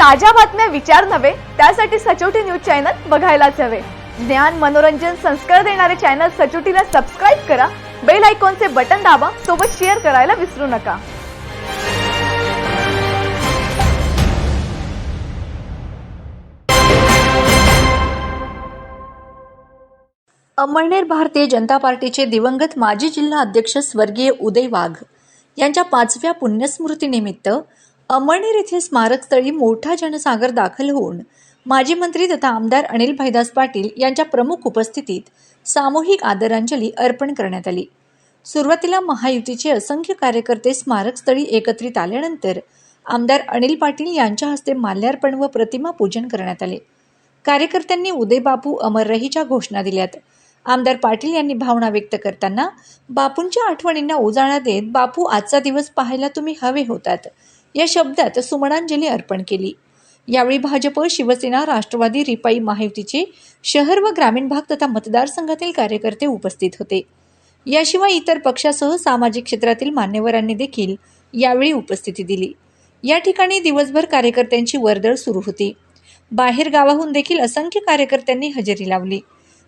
ताज्या बातम्या विचार नव्हे त्यासाठी सचोटी न्यूज चॅनल बघायलाच हवे. ज्ञान मनोरंजन संस्कार देणारे चॅनल सचोटीला सबस्क्राईब करा बेल आयकॉनचे बटन दाबा सोबत शेअर करायला विसरू नका. अमळनेर भारतीय जनता पार्टीचे दिवंगत माजी जिल्हा अध्यक्ष स्वर्गीय उदय वाघ यांच्या पाचव्या पुण्यस्मृतीनिमित्त अमळनेर येथील स्मारकस्थळी मोठा जनसागर दाखल होऊन माजी मंत्री तथा आमदार अनिल भाईदास पाटील यांच्या प्रमुख उपस्थितीत सामूहिक आदरांजली अर्पण करण्यात आली. सुरुवातीला महायुतीचे असंख्य कार्यकर्ते स्मारकस्थळी एकत्रित आल्यानंतर आमदार अनिल पाटील यांच्या हस्ते माल्यार्पण व प्रतिमा पूजन करण्यात आले. कार्यकर्त्यांनी उदय बापू अमर रहीच्या घोषणा दिल्यात. आमदार पाटील यांनी भावना व्यक्त करताना बापूंच्या आठवणींना उजाळा देत बापू आजचा दिवस पाहायला तुम्ही हवे होतात. या शब्दात सुमनांजली अर्पण केली. यावेळी भाजप शिवसेना राष्ट्रवादी रिपाई महायुतीचे शहर व ग्रामीण भाग तथा मतदारसंघातील कार्यकर्ते उपस्थित होते. याशिवाय इतर पक्षासह सामाजिक क्षेत्रातील मान्यवरांनी देखील यावेळी उपस्थिती दिली. या ठिकाणी दिवसभर कार्यकर्त्यांची वर्दळ सुरू होती. बाहेर गावाहून देखील असंख्य कार्यकर्त्यांनी हजेरी लावली.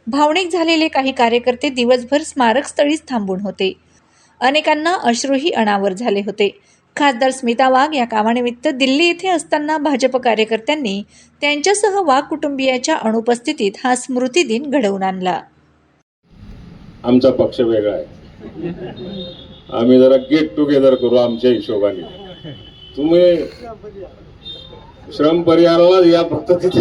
भावनिक झालेले काही कार्यकर्ते दिवसभर स्मारकस्थळीच थांबून होते. अनेकांना अश्रूही अनावर झाले होते. खासदार स्मिता वाघ या कामानिमित्त दिल्ली येथे असताना भाजप कार्यकर्त्यांनी त्यांच्यासह वाघ कुटुंबियाच्या अनुपस्थितीत हा स्मृती दिन घडवून आणला. आमचा पक्ष वेगळा आहे. आम्ही जरा गेट टुगेदर करू आमच्या हिशोबाने. तुम्ही श्रम परिहाराला या फक्त तिथे